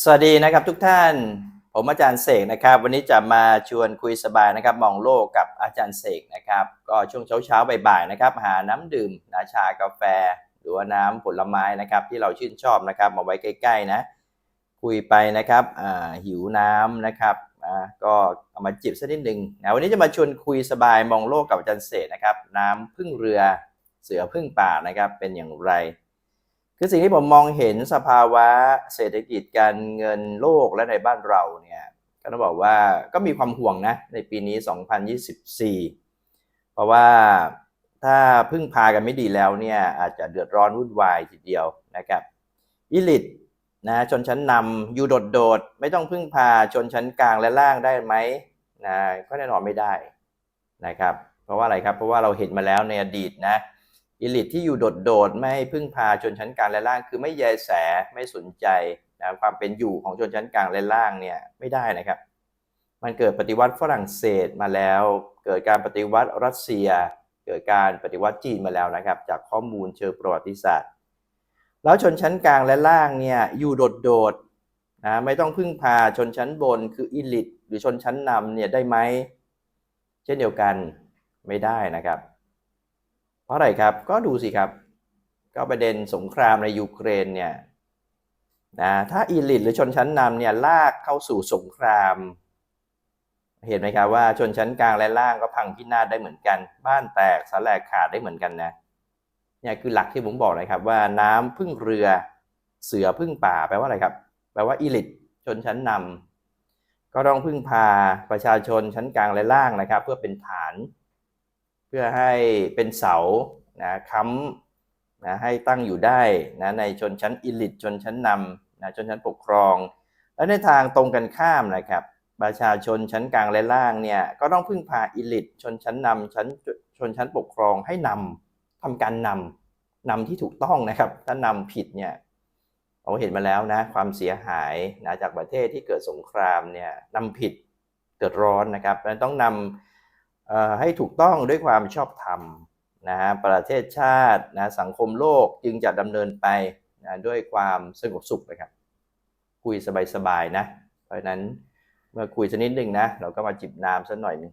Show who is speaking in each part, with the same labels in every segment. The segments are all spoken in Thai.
Speaker 1: สวัสดีนะครับทุกท่าน ผมอาจารย์เสกนะครับ วันนี้จะมาชวนคุยสบายนะครับ มองโลกกับอาจารย์เสกนะครับ ก็ช่วงเช้าๆบ่ายๆนะครับ หาน้ำดื่มนาชากาแฟ หรือว่าน้ำผลไม้นะครับ ที่เราชื่นชอบนะครับ มาไว้ใกล้ๆนะ คุยไปนะครับหิวน้ำนะครับก็เอามาจิบสักนิดหนึ่งนะวันนี้จะมาชวนคุยสบายมองโลกกับอาจารย์เสกนะครับ น้ำพึ่งเรือเสือพึ่งป่านะครับเป็นอย่างไร คือสิ่งที่ผมมองเห็นสภาวะเศรษฐกิจการเงินโลกและในบ้านเราเนี่ยก็ต้องบอกว่าก็มีความห่วงนะในปีนี้ 2024 เพราะว่าถ้าพึ่งพากันไม่ดีแล้วเนี่ยอาจจะเดือดร้อนวุ่นวายทีเดียวนะครับอิลิทนะชนชั้นนำอยู่โดดๆ ไม่ต้องพึ่งพาชนชั้นกลางและล่างได้ไหมนะก็แน่นอนไม่ได้นะครับ เพราะว่าอะไรครับเพราะว่าเราเห็นมาแล้วในอดีตนะ อิลิทที่อยู่โดดๆไม่พึ่งพาชนชั้นกลางและล่าง คือไม่แยแสไม่สนใจนะความเป็นอยู่ของชนชั้นกลางและล่างเนี่ยไม่ได้นะครับ มันเกิดปฏิวัติฝรั่งเศสมาแล้ว เกิดการปฏิวัติรัสเซีย เกิดการปฏิวัติจีนมาแล้วนะครับ จากข้อมูลเชิงประวัติศาสตร์ แล้วชนชั้นกลางและล่างเนี่ยอยู่โดดๆนะไม่ต้องพึ่งพาชนชั้นบนคืออิลิทหรือชนชั้นนำเนี่ยได้ไหมเช่นเดียวกันไม่ได้นะครับ ราะอะไรครับก็ดูสิครับ ก็ประเด็นสงครามในยูเครนเนี่ยนะถ้าอีลิทหรือชนชั้นนำเนี่ยลากเข้าสู่สงคราม เห็นไหมครับว่าชนชั้นกลางและล่างก็พังพินาศได้เหมือนกัน บ้านแตกสาแหลกขาดได้เหมือนกันนะเนี่ยคือหลักที่ผมบอกเลยครับว่าน้ำพึ่งเรือเสือพึ่งป่าแปลว่าอะไรครับ แปลว่าอีลิทชนชั้นนำก็ต้องพึ่งพาประชาชนชั้นกลางและล่างนะครับ เพื่อเป็นฐาน พื่อให้เป็นเสานะค้ำนะให้ตั้งอยู่ได้นะในชนชั้นอิลิทชนชั้นนำนะชนชั้นปกครอง และในทางตรงกันข้ามนะครับประชาชนชั้นกลางและล่างเนี่ยก็ต้องพึ่งพาอิลิทชนชั้นนำชั้นชนชั้นปกครองให้นำทำการนำนำที่ถูกต้องนะครับ ถ้านำผิดเนี่ยเราเห็นมาแล้วนะความเสียหายนะจากประเทศที่เกิดสงครามเนี่ยนำผิดเกิดร้อนนะครับและต้องนำ ให้ถูกต้องด้วยความชอบธรรมนะฮะประเทศชาตินะสังคมโลกจึงจะดำเนินไปนะด้วยความสงบสุขนะครับ คุยสบายๆนะ เพราะฉะนั้นเมื่อคุยสักนิดหนึ่งนะ เราก็มาจิบน้ำสักหน่อยหนึง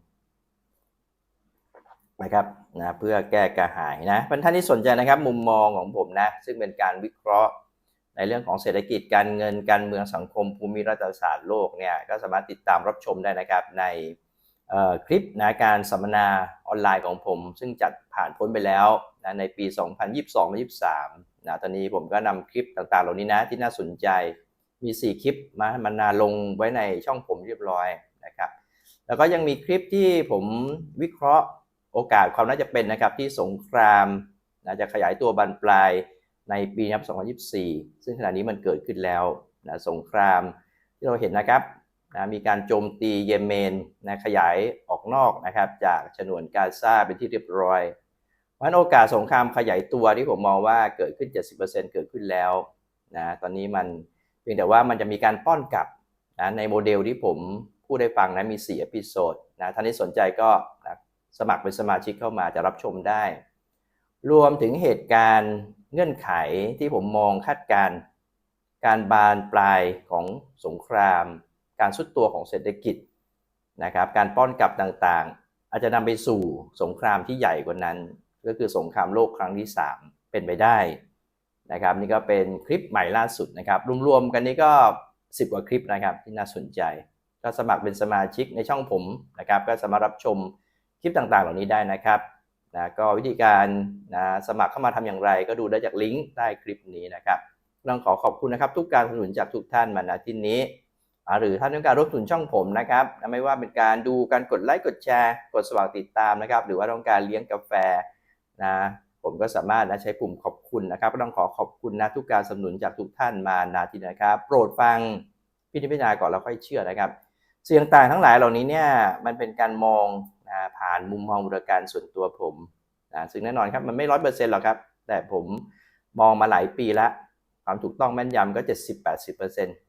Speaker 1: นะครับนะเพื่อแก้กระหายนะท่านที่สนใจนะครับมุมมองของผมนะ ซึ่งเป็นการวิเคราะห์ในเรื่องของเศรษฐกิจการเงินการเมืองสังคมภูมิรัฐศาสตร์โลกเนี่ยก็สามารถติดตามรับชมได้นะครับใน คลิปนะการสัมมนาออนไลน์ของผม ซึ่งจัดผ่านพ้นไปแล้วนะในปี 2022-23นะตอนนี้ผมก็นำคลิปต่างๆ เหล่านี้นะที่น่าสนใจมี 4 คลิปมามันนาลงไว้ในช่องผมเรียบร้อยนะครับแล้วก็ยังมีคลิปที่ผมวิเคราะห์โอกาสความน่าจะเป็นนะครับที่สงครามนะจะขยายตัวบานปลายในปีนะครับ2024 ซึ่งขณะนี้มันเกิดขึ้นแล้วนะสงครามที่เราเห็นนะครับ นะมีการโจมตีเยเมนนะขยายออกนอกนะครับจากฉนวนกาซาเป็นที่เรียบร้อยเพราะฉะนั้นโอกาสสงครามขยายตัวที่ผมมองว่าเกิดขึ้น 70%เกิดขึ้นแล้วนะตอนนี้มันเพียงแต่ว่ามันจะมีการป้อนกลับนะในโมเดลที่ผมพูดได้ฟังนะมี4อพิโซดนะท่านที่สนใจก็นะสมัครเป็นสมาชิกเข้ามาจะรับชมได้ รวมถึงเหตุการณ์เงื่อนไขที่ผมมองคาดการณ์การบานปลายของสงคราม การสุดตัวของเศรษฐกิจนะครับ การป้อนกลับต่างๆ อาจจะนำไปสู่สงครามที่ใหญ่กว่านั้น ก็คือสงครามโลกครั้งที่ 3 เป็นไปได้นะครับ นี่ก็เป็นคลิปใหม่ล่าสุดนะครับรวมๆกันนี้ก็ 10 กว่าคลิปนะครับที่น่าสนใจก็สมัครเป็นสมาชิกในช่องผมนะครับ ก็สามารถรับชมคลิปต่างๆ เหล่านี้ได้นะครับนะก็วิธีการนะสมัครเข้ามาทำอย่างไร ก็ดูได้จากลิงก์ใต้คลิปนี้นะครับต้องขอขอบคุณนะครับ ทุกการสนับสนุนจากทุกท่านมาณที่นี้ หรือท่านต้องการร่วมสนุนช่องผมนะครับไม่ว่าเป็นการดูการกดไลค์กดแชร์กดสมัครติดตามนะครับ หรือว่าต้องการเลี้ยงกาแฟนะผมก็สามารถนะใช้ปุ่มขอบคุณนะครับก็ต้องขอขอบคุณนะทุกการสนับสนุนจากทุกท่านมานาทีนะครับ โปรดฟังพิจารณาก่อนแล้วค่อยเชื่อนะครับเสียงต่างทั้งหลายเหล่านี้เนี่ยมันเป็นการมองนะผ่านมุมมองบริการส่วนตัวผมนะซึ่งแน่นอนครับมันไม่ร้อยเปอร์เซ็นต์หรอกครับ แต่ผมมองมาหลายปีแล้วความถูกต้องแม่นยำก็ 70-80%